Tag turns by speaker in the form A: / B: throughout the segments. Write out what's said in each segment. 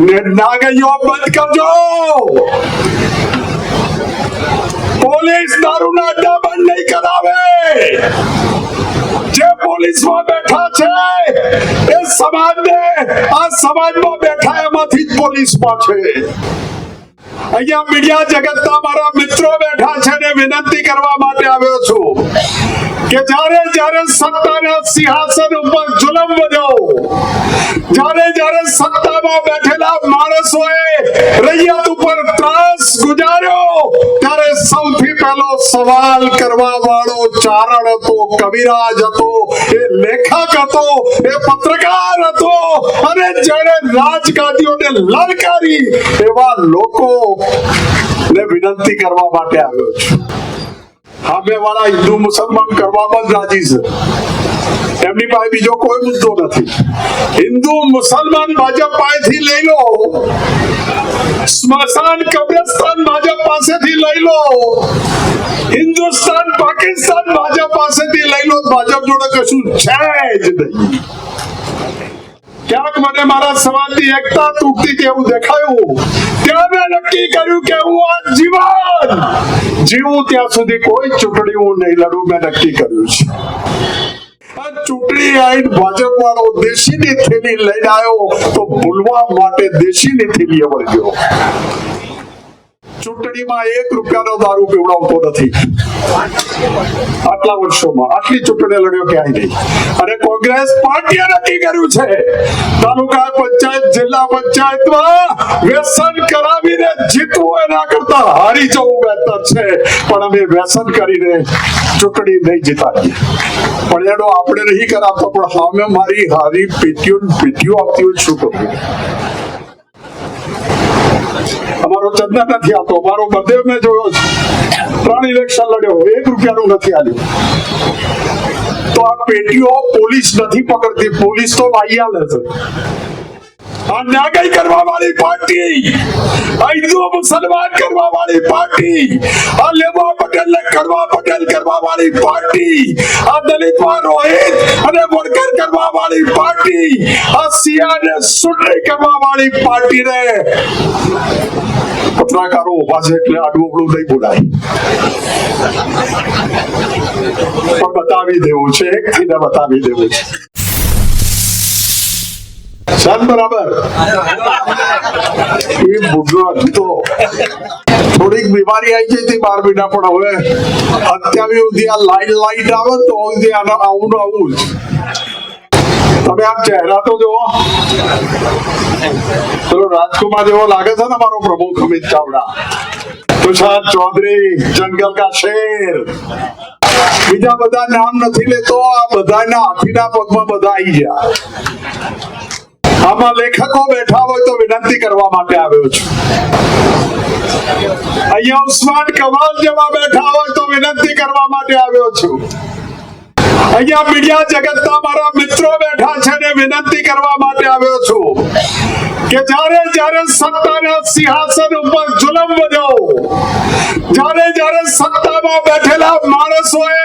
A: ને નાગઈઓ બંધ કરજો પોલીસ દારૂના બંધ નહીં કરાવે જે પોલીસમાં બેઠા છે એ સમાજને આ સમાજમાં બેઠા એમાંથી જ પોલીસમાં છે અહીંયા મીડિયા જગતના મારા મિત્રો બેઠા છે ને વિનંતી કરવા માટે આવ્યો છું કે જ્યારે જ્યારે સત્તાના સિંહાસન ઉપર જુલમ વધ્યો, જ્યારે જ્યારે સત્તામાં બેઠેલા માણસોએ રૈયત ઉપર ત્રાસ ગુજાર્યો, ત્યારે સૌથી પહેલો સવાલ કરવા વાળો ચારણ હતો, કવિરાજ હતો, એ લેખક હતો, એ પત્રકાર હતો, અને જેણે રાજગાદીઓને લલકારી એવા લોકો ને વિનંતી કરવા માટે આવ્યો છું. સામે વાળા હિન્દુ મુસલમાન કરવામાં જ રાજી છે. એમની પાસે બીજો કોઈ મુદ્દો નથી. હિન્દુ મુસલમાન ભાજપ પાસેથી લઈ લો. સ્મશાન કબ્રસ્તાન ભાજપ પાસેથી લઈ લો. હિન્દુસ્તાન પાકિસ્તાન ભાજપ પાસેથી લઈ લો. ભાજપ જોડે કશું છે જ નહીં. ક્યાંક મને મારા સમાજની એકતા તૂટતી તેવું દેખાયું? ત્યાં મેં નક્કી કર્યું કે હું આ જીવન જીવું ત્યાં સુધી કોઈ ચૂંટણી હું નહીં લડું, મેં નક્કી કર્યું છે. ચૂંટણી આઈને ભાજપ વાળો દેશીની થેલી લઈને આવ્યો તો ભૂલવા માટે દેશીની થેલી વળગ્યો ચૂંટણીમાં એક રૂપિયાનો દારૂ પીવડાવતો નથી. આટલા વર્ષોમાં, આટલી ચૂંટણી લડ્યો ક્યાંય નહીં. અને કોંગ્રેસ પાર્ટીએ નક્કી કર્યું છે, તાલુકા પંચાયત, જિલ્લા પંચાયતમાં વ્યસન કરાવીને જીતવું એના કરતા હારી જવું બહેતર છે. પણ અમે વ્યસન કરીને ચૂંટણી નહીં જીતાડીએ. પણ એનો આપણે નહીં કરાવતો, પણ સામે મારી હારી પેટીઓ પેટીઓ આપતી હોય શું કરવું અમારો ચંદા નથી આવતો અમારો બદેવ મેં જોયો છે. ત્રણ ઇલેક્શન લડ્યો, એક રૂપિયાનું નથી આવ્યું તો આ પેટીઓ પોલીસ નથી પકડતી, પોલીસ તો વાઈ આલે છે આ કરવા વાળી પાર્ટી? હિન્દુ મુસલમાન કરવા વાળી પાર્ટી? આ લેવા પટેલ કરવા પટેલ કરવા વાળી પાર્ટી? આ દલિત રોહિત અને વાળી પાર્ટી અસિયાને સિયા કરવા વાળી પાર્ટી ને પત્રકારો ઊભા છે એટલે આડું નહીં બોલાય. પણ બતાવી દેવું છે, એક થઈને બતાવી દેવું છે. શાંત બરાબર? એ બુઢો હતો થોડીક બીમારી આવી જઈ હતી બાર મહિના, પણ હવે અત્યારે સુધી આ લાઈટ લાઈટ આવે તો આવું આવું જ. તમે આમ ચહેરા તો જુઓ ચલો રાજકુમાર જેવો લાગે છે ને મારો પ્રભુ અમિત ચાવડા. તુષાર ચૌધરી, જંગલ કા શેર. બીજા બધા નામ નથી લેતો, આ બધાના હાથીના પગમાં બધા આવી ગયા. આમાં લેખકો બેઠા હોય તો વિનંતી કરવા માટે આવ્યો છું. અહીંયા ઉસ્માન કમાલ જેવા બેઠા હોય તો વિનંતી કરવા માટે આવ્યો છું. અહીંયા મીડિયા જગતના મારા મિત્રો બેઠા છે ને વિનંતી કરવા માટે આવ્યો છું કે જ્યારે જ્યારે સત્તાના સિંહાસન ઉપર જુલમ વધ્યો જ્યારે જ્યારે સત્તામાં બેઠેલા માણસોએ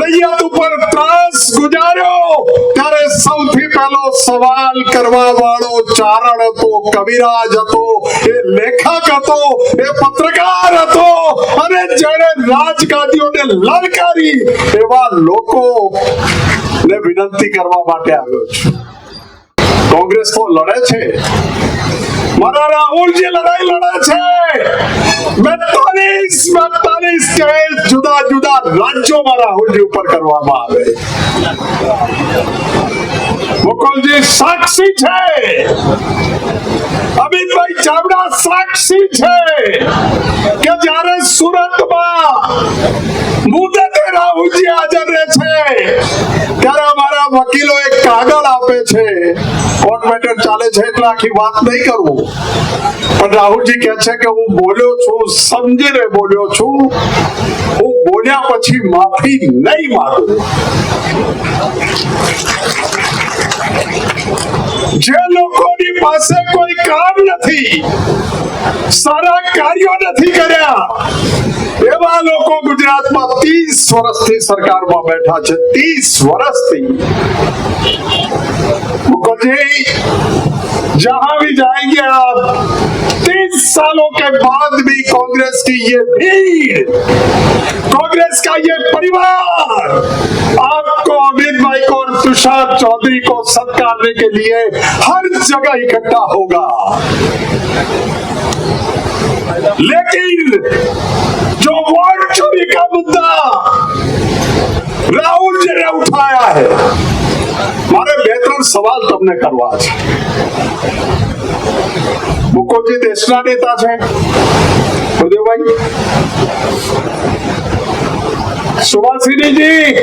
A: રૈયત ઉપર ત્રાસ ગુજાર્યો, ત્યારે સૌથી પહેલો સવાલ કરવા વાળો ચારણ હતો, કવિરાજ હતો, એ લેખક હતો, એ પત્રકાર હતો. અને જેણે રાજગાદીઓને લલકારી એવા લોકો ને વિનંતી કરવા માટે આવ્યો છું. કોંગ્રેસ તો લડે છે. મારા રાહુલજી લડાઈ લડે છે. 42 42 kez જુદા રાજ્યોમાં રાહુલજી ઉપર કરવામાં આવે. મુકુલજી, સાક્ષી છે. અમિતભાઈ ચાવડા સાક્ષી છે કે જ્યારે સુરતમાં મુદતે રાહુલજી હાજર રહે છે, ત્યારે અમારા વકીલો એક કાગળ આપે છે. કોર્ટ મેટર ચાલે છે એટલે આખી વાત નહીં કરવું. પણ રાહુલજી કહે છે કે હું બોલ્યો છું, સમજીને બોલ્યો છું. હું બોલ્યા પછી માફી નહીં માંગુ જે લોકોની પાસે કોઈ કામ નથી સારા કાર્યો નથી કર્યા એવા લોકો ગુજરાતમાં ત્રીસ વર્ષથી સરકારમાં બેઠા છે ત્રીસ વર્ષથી मुखर्जी जहां भी जाएंगे आप तीस सालों के बाद भी कांग्रेस की ये भीड़, कांग्रेस का ये परिवार, आपको अमित भाई को और तुषार चौधरी को सत्कारने के लिए हर जगह इकट्ठा होगा। लेकिन जो वोट સવાલ તમને કરવા છે. મુકોજી દેશના નેતા છે. ઉદયભાઈ. સુભાષિનીજી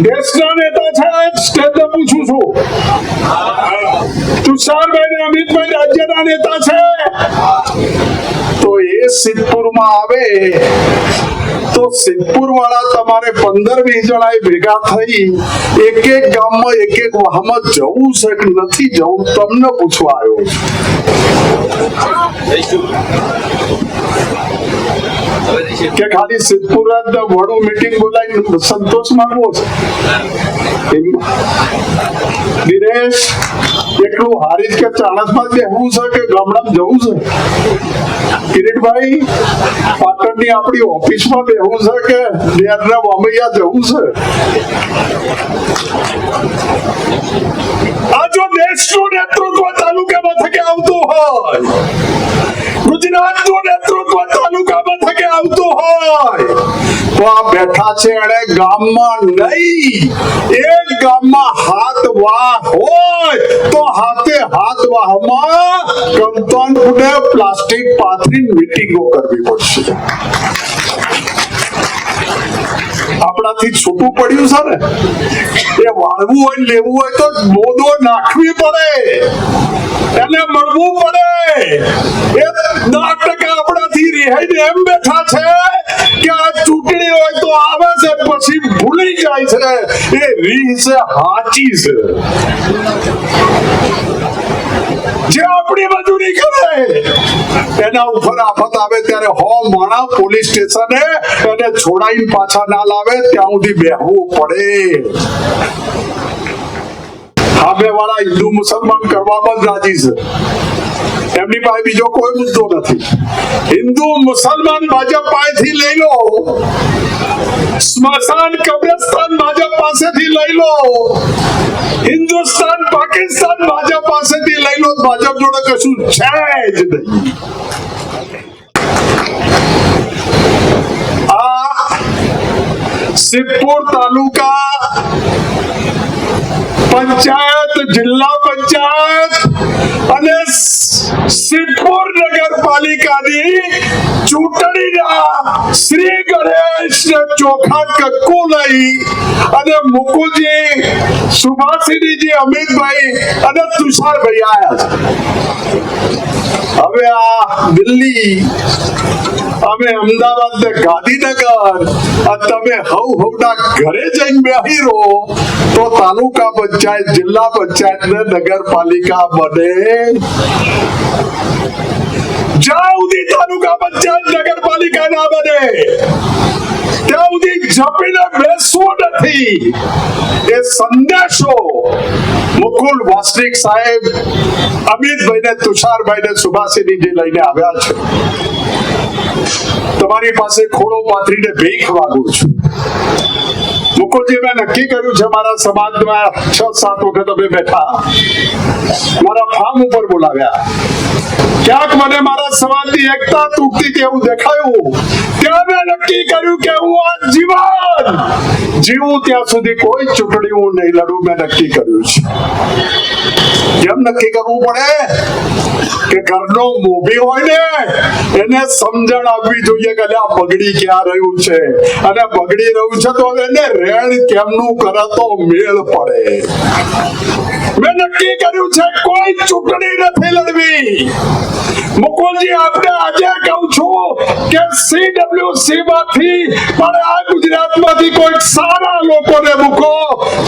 A: દેશના નેતા છે. સ્ટેજને પૂછું છું. તુષારભાઈ ને અમિતભાઈ રાજ્યના નેતા છે. તો એ સિદ્ધપુરમાં આવે. તો સિદ્ધપુર વાળા તમારે પંદર વીસ જણા ભેગા થઈ એક એક ગામમાં એક એક વાહમાં જવું છે કે નથી જવું, તમને પૂછવા આવ્યો કે ખાલી સિદ્ધપુર વડું મીટિંગ બોલાવી સંતોષ માંગવો છે? દિનેશ એટલું હારી જ કે ચાણસમાં બેહવું છે કે ગામડામાં જવું છે? કિરીટભાઈ, પાટણની આપણી ઓફિસમાં બેહવું છે કે નેરના વામૈયા જવું છે? આ જો દેશનું નેતૃત્વ તાલુકા મથકે આવતું હોય ગુજરાતનું નેતૃત્વ હોય. તો નહીં. એ ગામમાં હાથ વાહ હોય, તો હાથે હાથ વાહમાં કંતનપુરે પ્લાસ્ટિક પાથરી મીટિંગો કરવી પડશે. આપણાથી છૂટું પડ્યું છે ને? એ વાળવું હોય લેવું હોય તો મોદો નાખવી પડે. એને મળવું પડે. એ દસ ટકા આપણાથી રિહાઈને એમ બેઠા છે કે આ ચૂંટણી હોય તો આવે છે, પછી ભૂલી જાય છે. એ રીહ છે, હાચી છે. જે આપણી બાજુ કરે એના ઉપર આફત આવે ત્યારે હો માણા, પોલીસ સ્ટેશને એને છોડાઈને પાછા ના લાવે, ત્યાં સુધી બેહવું પડે. સામે વાળા હિન્દુ મુસલમાન કરવામાં જ રાજી છે એમની પાસે બીજો કોઈ મુદ્દો નથી હિન્દુ મુસલમાન ભાજપ પાસેથી લઈ લો સ્મશાન કબ્રસ્તાન ભાજપ પાસેથી લઈ લો હિન્દુસ્તાન પાકિસ્તાન ભાજપ પાસેથી લઈ લો ભાજપ જોડે કશું છે જ નહીં આ સિદ્ધપુર તાલુકા પંચાયત, જિલ્લા પંચાયત અને સિદ્ધપુર નગરપાલિકાની ચૂંટણીના શ્રી ગણેશ ચોખા કક્કુ લઈ અને મુકુલજી, સુભાષિનીજી, અમિતભાઈ અને તુષારભાઈ આયા છે. હવે આ દિલ્હી, અમે અમદાવાદ ને ગાંધીનગર તમે હવ હવડા ઘરે જઈને બેહી રહો, તો તાલુકા પંચાયત, જિલ્લા પંચાયત ને નગરપાલિકા બને. જ્યાં સુધી તાલુકા પંચાયત, નગરપાલિકા ના બને, ત્યાં સુધી જપીને બેસવું નથી. એ સંદેશો મુકુલ વાસનિક સાહેબ અમિતભાઈ ને તુષારભાઈ ને સુભાષિનીજી લઈને આવ્યા છે, તમારી પાસે ખોડો પાથરીને ભીખ માંગુ છું. મુકુલજી મેં નક્કી કર્યું છે, મારા સમાજમાં છ, સાત વખત અમે બેઠા, મારા ફાર્મ ઉપર બોલાવ્યા. ક્યાંક મને મારા સમાજની એકતા તૂટતી તેવું દેખાયું, ત્યાં મેં નક્કી કર્યું કે હું આ જીવન, જીવું ત્યાં સુધી કોઈ ચૂંટણી હું નહીં લડું, મેં નક્કી કર્યું છે. કેમ નક્કી કરવું પડે? કે ઘરનો મોભી હોય ને, એને સમજણ આપવી જોઈએ કે આ બગડી ક્યાં રહ્યું છે? અને બગડી રહ્યું છે તો એને રેણ કેમનું કરે તો મેળ પડે. મેં નક્કી કર્યું છે, કોઈ ચૂંટણી નથી લડવી. મુકુલજી, આપને આજે કહું છું કે સીડબ્લ્યુસી માંથી પણ આ ગુજરાતમાંથી કોઈ સારા લોકોને મૂકો.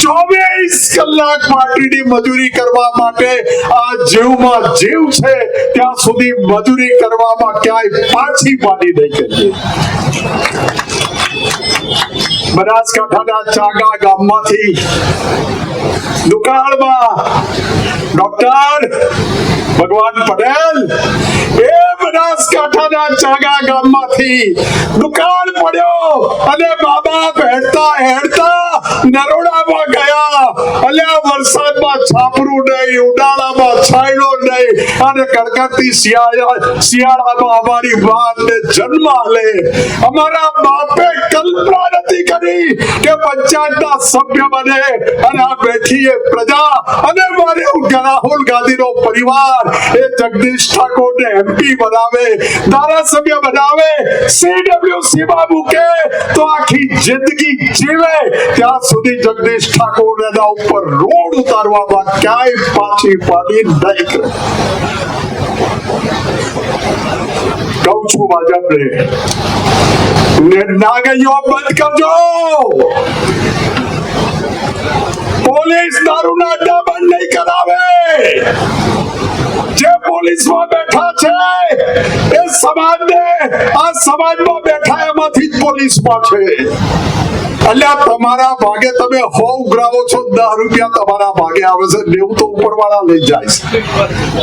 A: ચોવીસ કલાક પાર્ટીની મજૂરી કરવા માટે આ જીવમાં જીવ છે ત્યાં સુધી મજૂરી કરવામાં ક્યાંય પાછી પાડી નહીં કરીએ બનાસકાંઠાના ચાગા ગામમાંથી દુકાળમાં ડોક્ટર ભગવાન પટેલ એ બનાસકાંઠાના ચાગા ગામમાંથી દુકાળ પડ્યો અને બાબા હેડતા હેડતા નરોડામાં ગયા. અને વરસાદમાં છાપરું નહીં ઉડાળામાં છાંયડો નહીં અને કડકડતી શિયાળા, શિયાળામાં અમારી વાતને જન્મ લે અમારા બાપે કલ્પના નથી કરી કે પંચાયતના સભ્ય બને અને આ બેઠી એ પ્રજા અને મારે રાહુલ ગાંધીનો પરિવાર એ જગદીશ ઠાકોરને એમપી બનાવે, ધારાસભ્ય બનાવે સીડબ્લ્યુસી માં મૂકે તો આખી જિંદગી જીવે. ત્યાં સુધી જગદીશ ઠાકોર એના ઉપર રોડ ઉતારવામાં ક્યાંય પાછી પાડી નહીં. કરે કહું છું ભાજપને ને નાગરીઓ બંધ કરજો પોલીસ દારૂના અડ્ડા બંધ નહીં કરાવે જે પોલીસમાં બેઠા છે, એ સમાજને, આ સમાજમાં બેઠા એમાંથી જ પોલીસમાં છે. એટલે તમારા ભાગે તમે હો ઉઘરાવો છો, દસ રૂપિયા તમારા ભાગે આવે છે નેવું તો ઉપરવાળા લઈ જાય છે.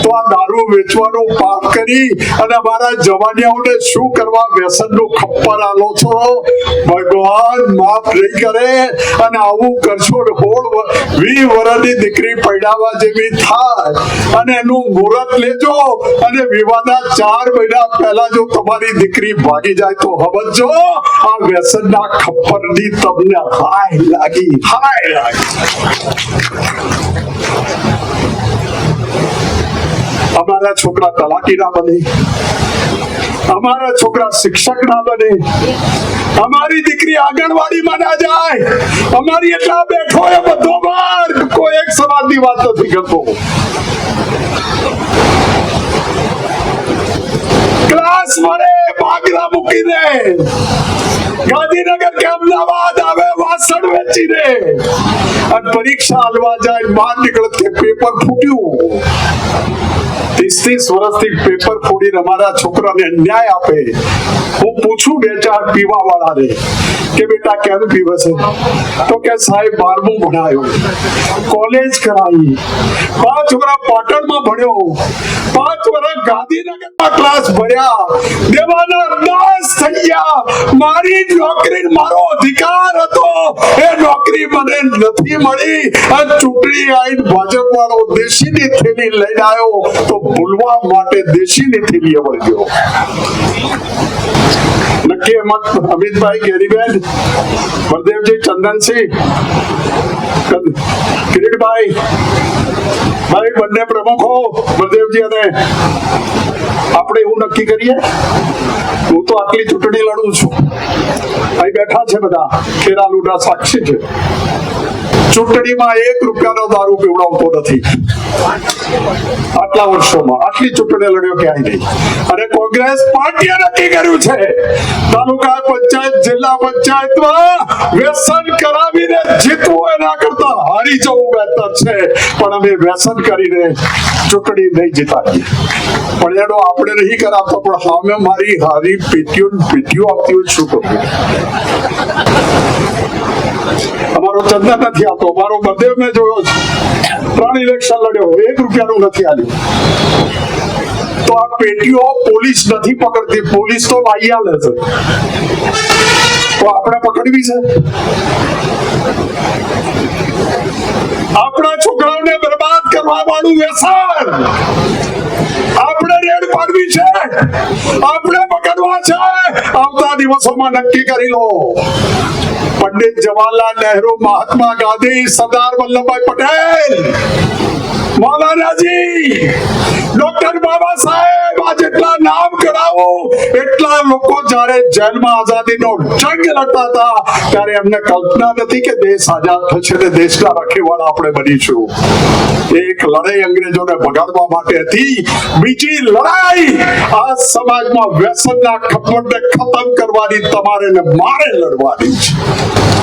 A: તો આ દારૂ વેચવાનો પાપ કરી અને અમારા જવાનિયાઓને શું કરવા વ્યસનનું ખપ્પર આલો છો? ભગવાન માફ નહીં કરે અને આવું કરશો હોળ વી વર્ષની દીકરી પડાવવા જેવી થાય અને એનું મુહૂર્ત લેજો. અને વિવાહના ચાર મહિના પહેલા જો તમારી દીકરી ભાગી જાય તો સમજો આ વ્યસનના ખપ્પરની તમને હાય લાગી. હાય લાગી. અમારા છોકરા તલાકી ના બને. અમારા છોકરા શિક્ષક ના બને. અમારી દીકરી આંગણવાડીમાં ના જાય. અમારી એટલા બેઠો એ બધો માર્ગ કોઈ એક સમાજની વાત નથી કરતો. મળે બાગરા મૂકીને ગાંધીનગર કે અમદાવાદ આવે વાસણ વેચીને અને પરીક્ષા હાલવા જાય, બહાર નીકળે તે પેપર ફૂટ્યું. ત્રીસ ત્રીસ વર્ષથી પેપર ફોડીને અમારા છોકરાને અન્યાય આપે. હું પૂછું બે ચાર પીવા વાળાને કે બેટા, કેમ પીવે છે તો કે સાહેબ, બારમું ભણાયો. કોલેજ કરાવી. પાંચ છોકરા પાટણમાં ભણ્યો. પાંચ વર્ષ ગાંધીનગરમાં ક્લાસ ભર્યા દેવાના દાસ થઈ ગયા. મારી નોકરી મારો અધિકાર મને નથી મળી. આ ચૂંટણી આવીને ભાજપ વાળો દેશીની થેલી લઈને આવ્યો તો ભૂલવા માટે દેશીની થેલી વળી ગયો નક્કી એમાં અમિતભાઈ ગેરીબેન, બળદેવજી ચંદનસિંહ કિરીટભાઈ મારી બંને પ્રમુખો, બળદેવજી અને આપણે એવું નક્કી કરીએ, હું તો આટલી ચૂંટણી લડું છું. અહીં બેઠા છે બધા ખેરા લુડા સાક્ષી છે. ચૂંટણીમાં એક રૂપિયાનો દારૂ પીવડાવતો નથી. આટલા વર્ષોમાં આટલી ચૂંટણી લડ્યો ક્યાંય નહીં. અને કોંગ્રેસ પાર્ટીએ નક્કી કર્યું છે, તાલુકા પંચાયત, જિલ્લા પંચાયતમાં વ્યસન કરાવીને જીતવું એના કરતા હારી જવું બહેતર છે. પણ અમે વ્યસન કરીને ચૂંટણી નહીં જીતાડીએ. પણ એનો આપણે નહીં કરાવતો, પણ સામે મારી હારી પેટીઓ પેટીઓ આપતી હોય શું કરવું? અમારો નથી આપતો મારો બળદેવ મેં જોયો છે. ત્રણ ઇલેક્શન લડ્યો. એક રૂપિયાનું નથી આવ્યું તો આ પેટીઓ પોલીસ નથી પકડતી. પોલીસ તો વાહિયા લે છે. તો આપણે પકડવી છે? આપણા છોકરાઓને બરબાદ કરવા વાળું વ્યસન. આપણે રેડ પાડવી છે. આપણે પકડવા છે. આવતા દિવસોમાં નક્કી કરી લો. પંડિત જવાહરલાલ નહેરુ, મહાત્મા ગાંધી, સરદાર વલ્લભભાઈ પટેલ. બીજી લડાઈ આ સમાજમાં વ્યસનના ખતમ કરવાની, તમારે મારે લડવાની છે.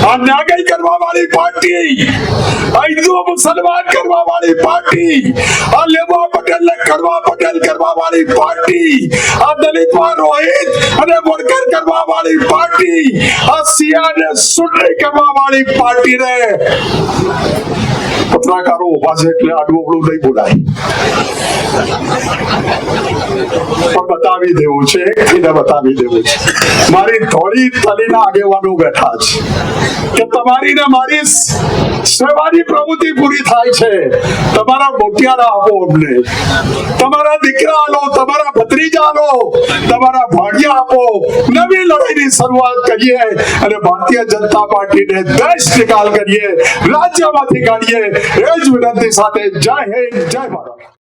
A: આ કરવા વાળી પાર્ટી મુસલમાન કરવા વાળી પાર્ટી આ લેવા પટેલ ને કરવા પટેલ કરવા વાળી પાર્ટી, આ દલિતમાં રોહિત અને વડકર કરવા વાળી પાર્ટી, આ સિયા ને સુટણી કરવા વાળી પાર્ટી ને પત્રકારો ઊભા છે એટલે આડું નહીં બોલાય. પણ બતાવી દેવું છે એક થઈને બતાવી દેવું છે. મારી ધોળી તલીના આગેવાનો બેઠા છે. કે તમારી ને મારી સેવાની પ્રવૃત્તિ પૂરી થાય છે. તમારા મોટિયારા આપો અમને. તમારા દીકરા આલો તમારા ભત્રીજા આલો તમારા ભાગ્યા આપો. નવી લડાઈની શરૂઆત કરીએ અને ભારતીય જનતા પાર્ટીને દેશ નિકાલ કરીએ, રાજ્યમાંથી કાઢીએ. એ જ વિનંતી સાથે જય હિન્દ, જય ભારત.